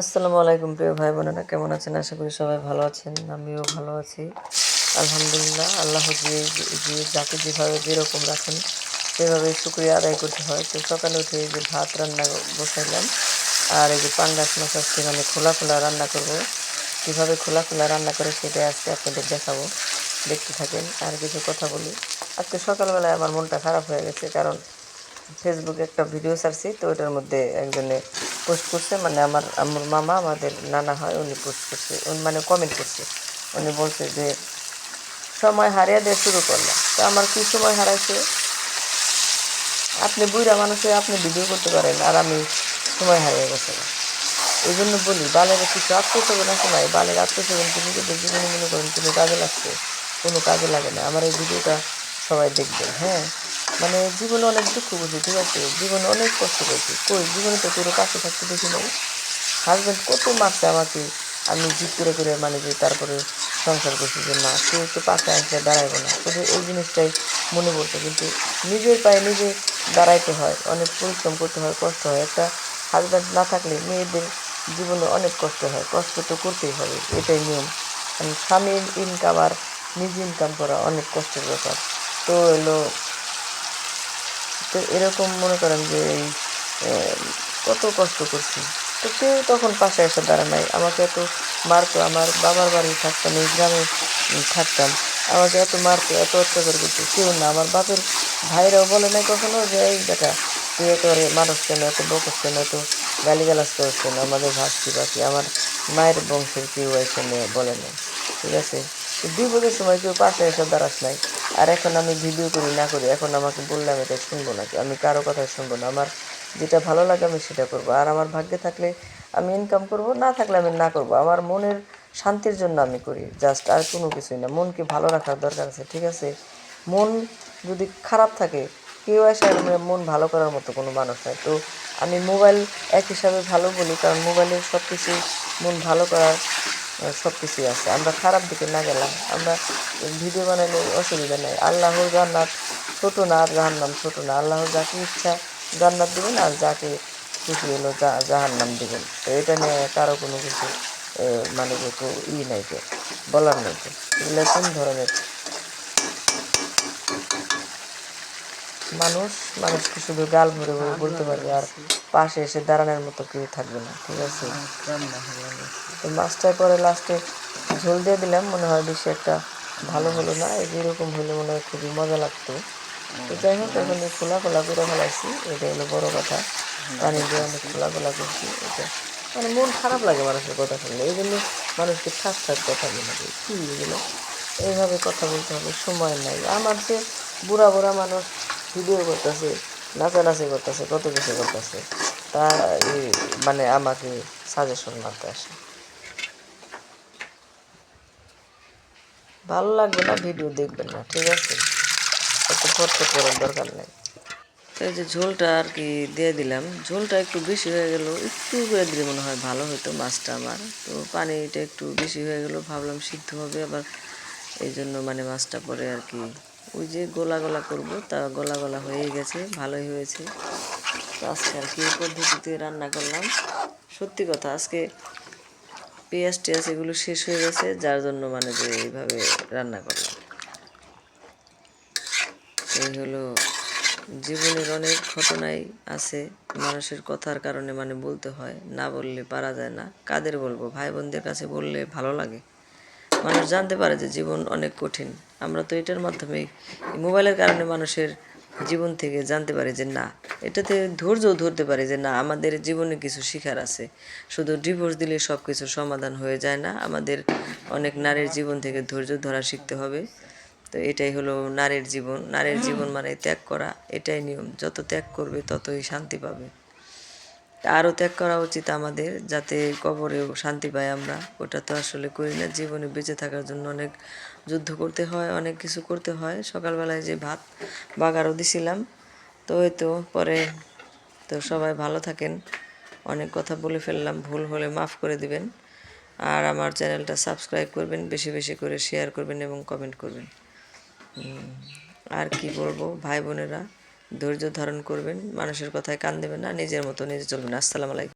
আসসালামু আলাইকুম প্রিয় ভাই বোনেরা, কেমন আছেন? আশা করি সবাই ভালো আছেন, আমিও ভালো আছি। আলহামদুলিল্লাহ, আল্লাহ যে যাকে যেভাবে যেরকম রাখেন সেভাবে শুক্রিয়া আদায় করতে হয়। তো সকালে উঠে এই যে ভাত রান্না বসাইলাম, আর এই যে পাঙ্গাস মাছ মানে খোলা খোলা রান্না করব। কীভাবে খোলা খোলা রান্না করে সেটাই আজকে আপনাদের দেখাবো। দেখতে থাকেন। আর কিছু কথা বলি। আজকে সকালবেলায় আমার মনটা খারাপ হয়ে গেছে, কারণ ফেসবুকে একটা ভিডিও ছাড়ছি, তো ওটার মধ্যে একজনে পোস্ট করছে মানে আমার আমার মামা, আমাদের নানা হয়, উনি পোস্ট করছে, উনি মানে কমেন্ট করছে। উনি বলছে যে, সময় হারিয়ে দিয়ে শুরু করলাম। তো আমার কি সময় হারাইছে? আপনি বুড়া মানুষে আপনি ভিডিও করতে পারেন, আর আমি সময় হারিয়ে গেছে। এই জন্য বলি, বালের কিছু আত্মীয়স্বজন আছে নাই বালের আত্মীয়স্বজন তুমি যদি জীবনে মনে করেন, তুমি কাজে লাগছে, কোনো কাজে লাগে না। আমার এই ভিডিওটা সবাই দেখবেন হ্যাঁ? মানে জীবনে অনেক দুঃখ করছি ঠিক আছে? জীবনে অনেক কষ্ট করছি কই, জীবনে তো পুরো কাছে থাকতে দেখি নাই। হাজব্যান্ড কত মারছে আমাকে, আমি জিত করে করে মানে যে তারপরে সংসার করছি যে না কেউ তো পাশে আসলে দাঁড়াইবো না। শুধু এই জিনিসটাই মনে পড়তো কিন্তু নিজের পায়ে নিজে দাঁড়াইতে হয়, অনেক পরিশ্রম করতে হয়, কষ্ট হয়। একটা হাজব্যান্ড না থাকলে মেয়েদের জীবনে অনেক কষ্ট হয়। কষ্ট তো করতেই হবে, এটাই নিয়ম। কারণ স্বামীর ইনকাম আর নিজে ইনকাম করা অনেক কষ্টের ব্যাপার। তো এলো। তো এরকম মনে করেন যে কত কষ্ট করছি। তো কেউ তখন পাশে এসে দাঁড়া নাই। আমাকে এত মারতো, আমার বাবার বাড়ি থাকতাম, এই গ্রামে থাকতাম। আমাকে এত মারতো, এত অত্যাচার করতো, কেউ না। আমার বাপের ভাইরাও বলে নাই কখনো যে, এই দেখা তুই একেবারে মানুষ কেন? এত বকস কেন? এত গালিগালাজ করিস কেন? আমাদের ভাসছি বাকি আমার মায়ের বংশের কেউ এসে নিয়ে বলে না ঠিক আছে? বিপদের সময় কেউ পাশে এসে দাঁড়াস নাই। আর এখন আমি ভিডিও করি, না করি, এখন আমাকে বললে আমি এটা শুনব নাকি? আমি কারও কথা শুনব না। আমার যেটা ভালো লাগে আমি সেটা করব। আর আমার ভাগ্যে থাকলে আমি ইনকাম করব, না থাকলে আমি না করব। আমার মনের শান্তির জন্য আমি করি জাস্ট আর কোনো কিছুই না। মনকে ভালো রাখার দরকার আছে, ঠিক আছে? মন যদি খারাপ থাকে, কেউ এসে আর মানে মন ভালো করার মতো কোনো মানুষ নাই। তো আমি মোবাইল এক হিসাবে ভালো বলি, কারণ মোবাইলের সব কিছু মন ভালো করার সব কিছুই আছে। আমরা খারাপ দিকে না গেলাম। আমরা ভিডিও বানাইলে অসুবিধা নেই। আল্লাহর জান্নাত ছোট না আর জাহান্নাম ছোট না। আল্লাহর যাকে ইচ্ছা জান্নাত দেবেন আর যাকে খুশি হলো জাহান্নাম দেবেন। তো এটা নিয়ে কারও কোনো কিছু মানে ই নাই বলার নাই এগুলো কোন ধরনের মানুষ, মানুষকে শুধু গাল ভরে ভরে বলতে পারবে আর পাশে এসে দাঁড়ানোর মতো কেউ থাকবে না, ঠিক আছে? তো মাছটায় পরে লাস্টে ঝোল দিয়ে দিলাম, মনে হয় বেশি একটা ভালো হলো না, এই যেরকম হলে মনে হয় খুবই মজা লাগতো। তো যাই হোক, এখন এই খোলা খোলা করে ফেলাইছি, এটা হলো বড় কথা। পানি দিয়ে অনেক খোলা খোলা করছি, এটা মানে মন খারাপ লাগে মানুষের কথা শুনলে, এই জন্য মানুষকে ঠাস ঠাস কথা বলে কী এগুলো এইভাবে কথা বলতে হবে, সময় নাই। আমার যে বুড়া বুড়া মানুষ ভিডিও করতেছে, নাচানাচি করতেছে, কত কিছু করতেছে। তা মানে আমাকে সাজেশন মারতে আসে। ভালো লাগবে না ভিডিও দেখবেন না, ঠিক আছে? একটু ফটফট করার দরকার নেই। এই যে ঝোলটা আর কি দিয়ে দিলাম, ঝোলটা একটু বেশি হয়ে গেল, একটু করে দিলে মনে হয় ভালো হতো মাছটা আমার। তো পানিটা একটু বেশি হয়ে গেল, ভাবলাম সিদ্ধ হবে, আবার এই জন্য মানে মাছটা পরে আর কি ওই যে গোলা গোলা করব, তা গোলা গোলা হয়ে গেছে, ভালোই হয়েছে। তো আজকে আর কি পদ্ধতিতে রান্না করলাম। সত্যি কথা, আজকে পেঁয়াজ টেয়াজ এগুলো শেষ হয়ে গেছে, যার জন্য মানে যে এইভাবে রান্না করলাম। এই হলো জীবনের অনেক ঘটনাই আছে, মানুষের কথার কারণে মানে বলতে হয়, না বললে পারা যায় না। কাদের বলব? ভাই বোনদের কাছে বললে ভালো লাগে। মানুষ জানতে পারে যে জীবন অনেক কঠিন। আমরা তো এটার মাধ্যমে মোবাইলের কারণে মানুষের জীবন থেকে জানতে পারি যে না, এটাতে ধৈর্য ধরতে পারি যে না, আমাদের জীবনে কিছু শিখার আছে। শুধু ডিভোর্স দিলে সব কিছু সমাধান হয়ে যায় না, আমাদের অনেক নারীর জীবন থেকে ধৈর্য ধরা শিখতে হবে। তো এটাই হলো নারীর জীবন। নারীর জীবন মানে ত্যাগ করা, এটাই নিয়ম। যত ত্যাগ করবে ততই শান্তি পাবে। আরও ত্যাগ করা উচিত আমাদের যাতে কবরেও শান্তি পাই আমরা। ওটা তো আসলে করি না জীবনে বেঁচে থাকার জন্য অনেক যুদ্ধ করতে হয়, অনেক কিছু করতে হয়। সকালবেলায় যে ভাত, বাগারও দিছিলাম। তো ওই তো পরে তো সবাই ভালো থাকেন। অনেক কথা বলে ফেললাম, ভুল হলে মাফ করে দিবেন। আর আমার চ্যানেলটা সাবস্ক্রাইব করবেন, বেশি বেশি করে শেয়ার করবেন এবং কমেন্ট করবেন। আর কি বলব ভাই বোনেরা? ধৈর্য ধারণ করবেন মানুষের কথায় কান দেবেন না নিজের মতো নিজে চলবেন। আসসালামু আলাইকুম।